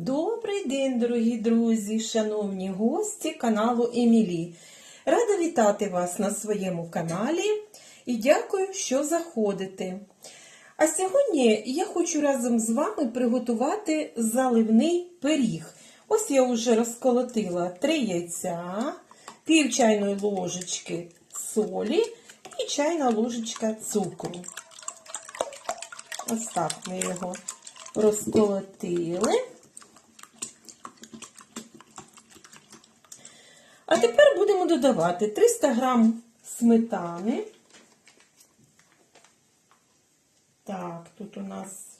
Добрий день, дорогі друзі, шановні гості каналу Емілі. Рада вітати вас на своєму каналі і дякую, що заходите. А сьогодні я хочу разом з вами приготувати заливний пиріг. Ось я вже розколотила 3 яйця, пів чайної ложечки солі і чайна ложечка цукру. Ось так ми його розколотили. Тепер будемо додавати 300 грам сметани. Так, тут у нас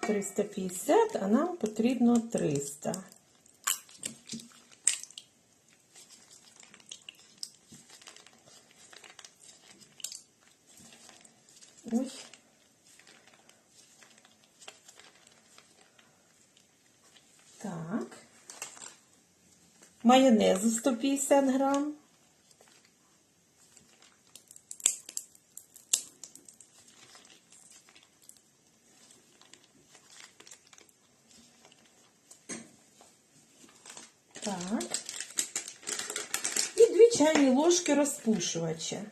350, а нам потрібно 300. Ой. Так. Майонезу 150 грам. Так. І дві чайні ложки розпушувача.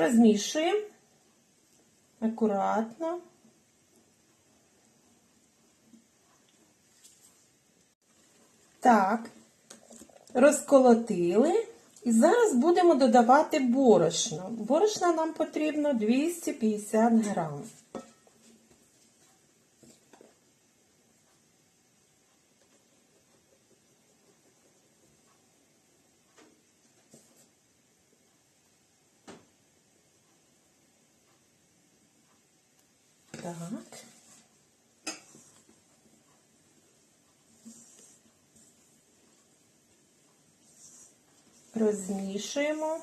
Розмішуємо акуратно. Так, розколотили. І зараз будемо додавати борошно. Борошна нам потрібно 250 грам. Так. Розмішуємо.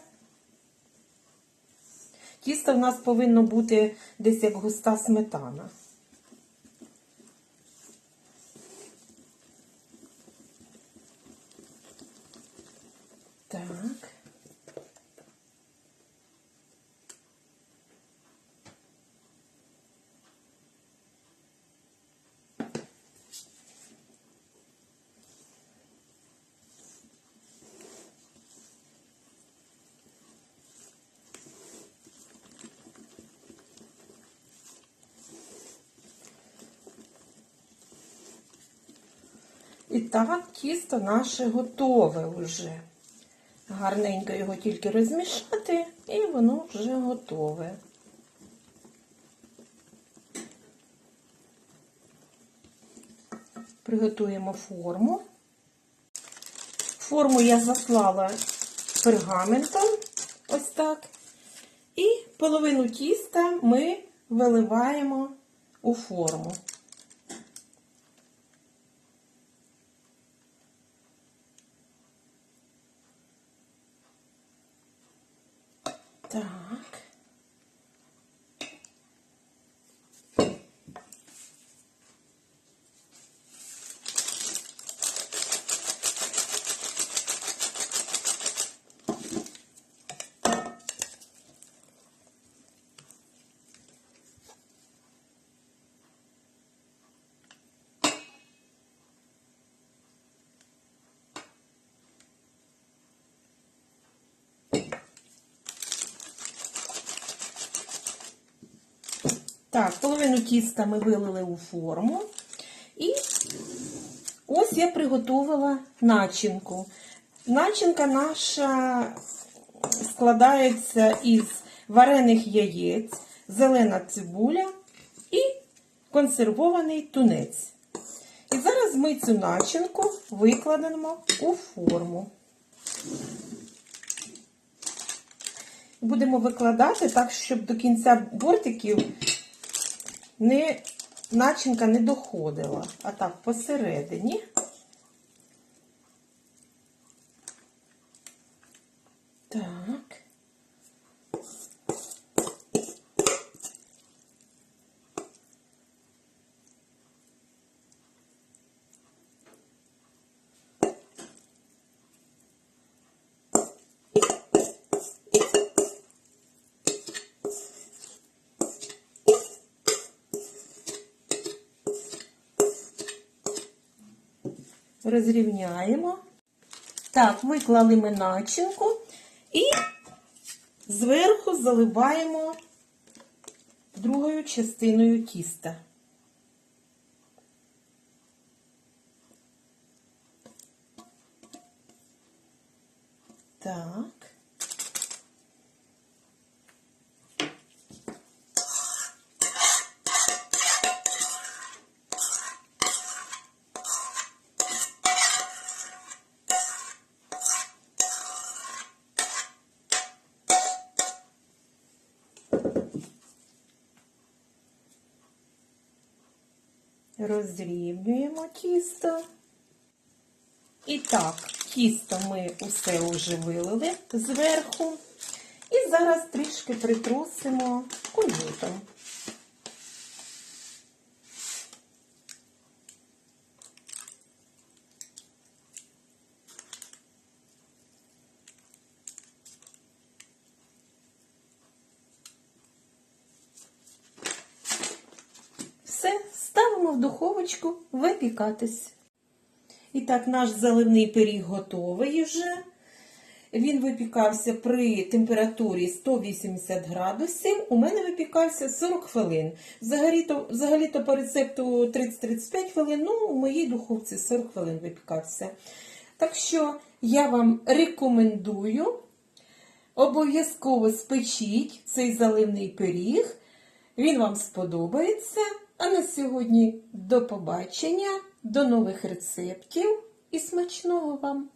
Тісто в нас повинно бути десь як густа сметана. Так. І так, тісто наше готове вже. Гарненько його тільки розмішати, і воно вже готове. Приготуємо форму. Форму я заслала пергаментом, ось так. І половину тіста ми виливаємо у форму. Так. Так, половину тіста ми вилили у форму. І ось я приготувала начинку. Начинка наша складається із варених яєць, зелена цибуля і консервований тунець. І зараз ми цю начинку викладемо у форму. Будемо викладати так, щоб до кінця бортиків не, начинка не доходила, а так посередині. Так. Розрівняємо. Так, виклали ми начинку і зверху заливаємо другою частиною тіста. Так. Розрівнюємо тісто. І так, тісто ми усе вже вилили зверху. І зараз трішки притрусимо кунжутом. Ставимо в духовочку випікатись. І так, наш заливний пиріг готовий вже. Він випікався при температурі 180 градусів. У мене випікався 40 хвилин. Взагалі-то, взагалі-то по рецепту 30-35 хвилин, ну, у моїй духовці 40 хвилин випікався. Так що я вам рекомендую обов'язково спечіть цей заливний пиріг. Він вам сподобається. А на сьогодні до побачення, до нових рецептів і смачного вам!